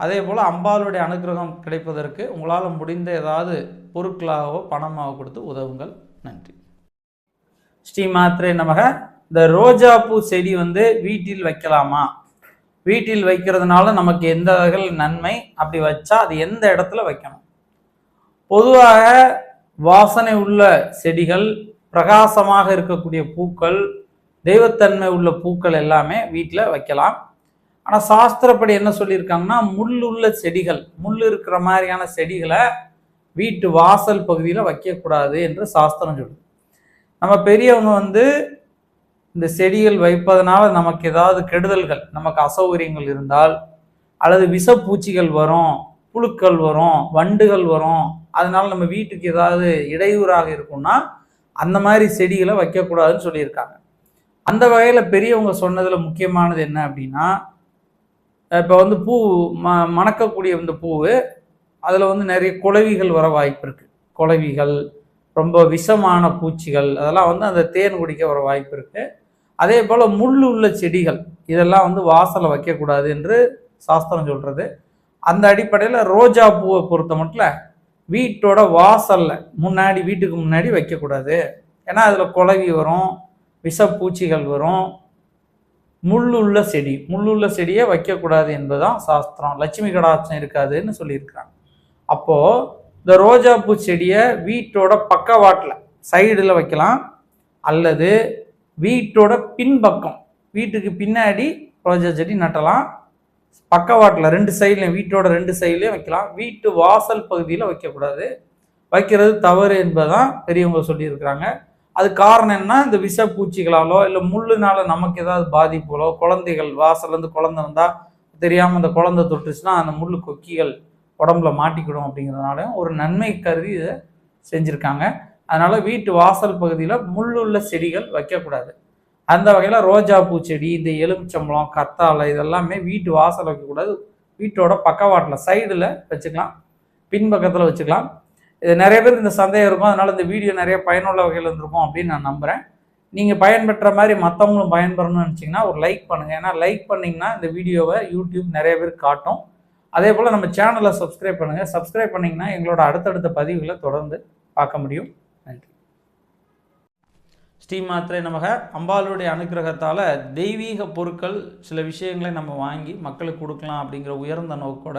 அதே போல் அம்பாளுடைய அனுகிரகம் கிடைப்பதற்கு உங்களால் முடிந்த ஏதாவது பொருட்களாகவோ பணமாகவோ கொடுத்து உதவுங்கள். நன்றி. ஸ்ரீ மாத்ரே நமக. இந்த ரோஜாப்பூ செடி வந்து வீட்டில் வைக்கலாமா? வீட்டில் வைக்கிறதுனால நமக்கு எந்த வகையில் நன்மை? அப்படி வச்சா அது எந்த இடத்துல வைக்கணும்? பொதுவாக வாசனை உள்ள செடிகள் பிரகாசமாக இருக்கக்கூடிய பூக்கள் தெய்வத்தன்மை உள்ள பூக்கள் எல்லாமே வீட்டில் வைக்கலாம். ஆனால் சாஸ்திரப்படி என்ன சொல்லியிருக்காங்கன்னா முள் உள்ள செடிகள் முள் இருக்கிற மாதிரியான செடிகளை வீட்டு வாசல் பகுதியில் வைக்கக்கூடாது என்று சாஸ்திரம் சொல்லுது. நம்ம பெரியவங்க வந்து இந்த செடிகள் வைப்பதனால நமக்கு ஏதாவது கெடுதல்கள் நமக்கு அசௌகரியங்கள் இருந்தால் அல்லது விஷப்பூச்சிகள் வரும் புழுக்கள் வரும் வண்டுகள் வரும் அதனால நம்ம வீட்டுக்கு ஏதாவது இடையூறாக இருக்கும்னா அந்த மாதிரி செடிகளை வைக்கக்கூடாதுன்னு சொல்லியிருக்காங்க. அந்த வகையில் பெரியவங்க சொன்னதில் முக்கியமானது என்ன அப்படின்னா இப்போ வந்து பூ ம மணக்கக்கூடிய இந்த பூவு அதில் வந்து நிறைய குளவிகள் வர வாய்ப்பு இருக்குது குளவிகள் ரொம்ப விஷமான பூச்சிகள் அதெல்லாம் வந்து அந்த தேன் குடிக்க வர வாய்ப்பு இருக்குது அதே போல் முள் உள்ள செடிகள் இதெல்லாம் வந்து வாசலை வைக்கக்கூடாது என்று சாஸ்திரம் சொல்கிறது அந்த அடிப்படையில் ரோஜா பூவை பொறுத்த மட்டும் வீட்டோட வாசலில் முன்னாடி வீட்டுக்கு முன்னாடி வைக்கக்கூடாது. ஏன்னா அதில் குளவி வரும் விஷப்பூச்சிகள் வரும் முள்ளுள்ள செடி முள்ளுள்ள செடியை வைக்கக்கூடாது என்பதுதான் சாஸ்திரம். லட்சுமி கடாட்சம் இருக்காதுன்னு சொல்லியிருக்கிறாங்க. அப்போது இந்த ரோஜாப்பூ செடியை வீட்டோட பக்கவாட்டில் சைடில் வைக்கலாம். அல்லது வீட்டோட பின்பக்கம் வீட்டுக்கு பின்னாடி ரோஜா செடி நட்டலாம். பக்கவாட்டில் ரெண்டு சைட்லையும் வீட்டோட ரெண்டு சைட்லையும் வைக்கலாம். வீட்டு வாசல் பகுதியில் வைக்கக்கூடாது. வைக்கிறது தவறு என்பதுதான் பெரியவங்க சொல்லியிருக்கிறாங்க. அது காரணம் என்ன இந்த விஷ பூச்சிகளாலோ இல்லை முள்ளுனால நமக்கு ஏதாவது பாதிப்புகளோ குழந்தைகள் வாசல்லேருந்து குழந்தை வந்தால் தெரியாமல் அந்த குழந்தை தொட்டுச்சுன்னா அந்த முள் கொக்கிகள் உடம்புல மாட்டிக்கிடும் அப்படிங்கிறதுனால ஒரு நன்மை கருதி இதை செஞ்சுருக்காங்க. அதனால் வீட்டு வாசல் பகுதியில் முள்ளுள்ள செடிகள் வைக்கக்கூடாது. அந்த வகையில் ரோஜா பூச்செடி இந்த எலுமிச்சம்பழம் கத்தாழை இதெல்லாமே வீட்டு வாசல் வைக்கக்கூடாது. வீட்டோட பக்கவாட்டில் சைடில் வச்சுக்கலாம். பின்பக்கத்தில் வச்சுக்கலாம். இது நிறைய பேர் இந்த சந்தேகம் இருக்கும். அதனால் இந்த வீடியோ நிறைய பயனுள்ள வகையில் இருந்திருக்கும் அப்படின்னு நான் நம்புகிறேன் நீங்கள் பயன்பெற்ற மாதிரி மற்றவங்களும் பயன்பெறணும்னு நினச்சிங்கன்னா ஒரு லைக் பண்ணுங்கள் ஏன்னா லைக் பண்ணிங்கன்னா இந்த வீடியோவை யூடியூப் நிறைய பேர் காட்டும். அதே போல் நம்ம சேனலை சப்ஸ்கிரைப் பண்ணுங்கள் சப்ஸ்கிரைப் பண்ணிங்கன்னா எங்களோட அடுத்தடுத்த பதிவுகளை தொடர்ந்து பார்க்க முடியும். நன்றி. ஸ்ரீமாத்திரை நமக. அம்பாளுடைய அனுக்கிரகத்தால் தெய்வீக பொருட்கள் சில விஷயங்களை நம்ம வாங்கி மக்களுக்கு கொடுக்கலாம் அப்படிங்கிற உயர்ந்த நோக்கோட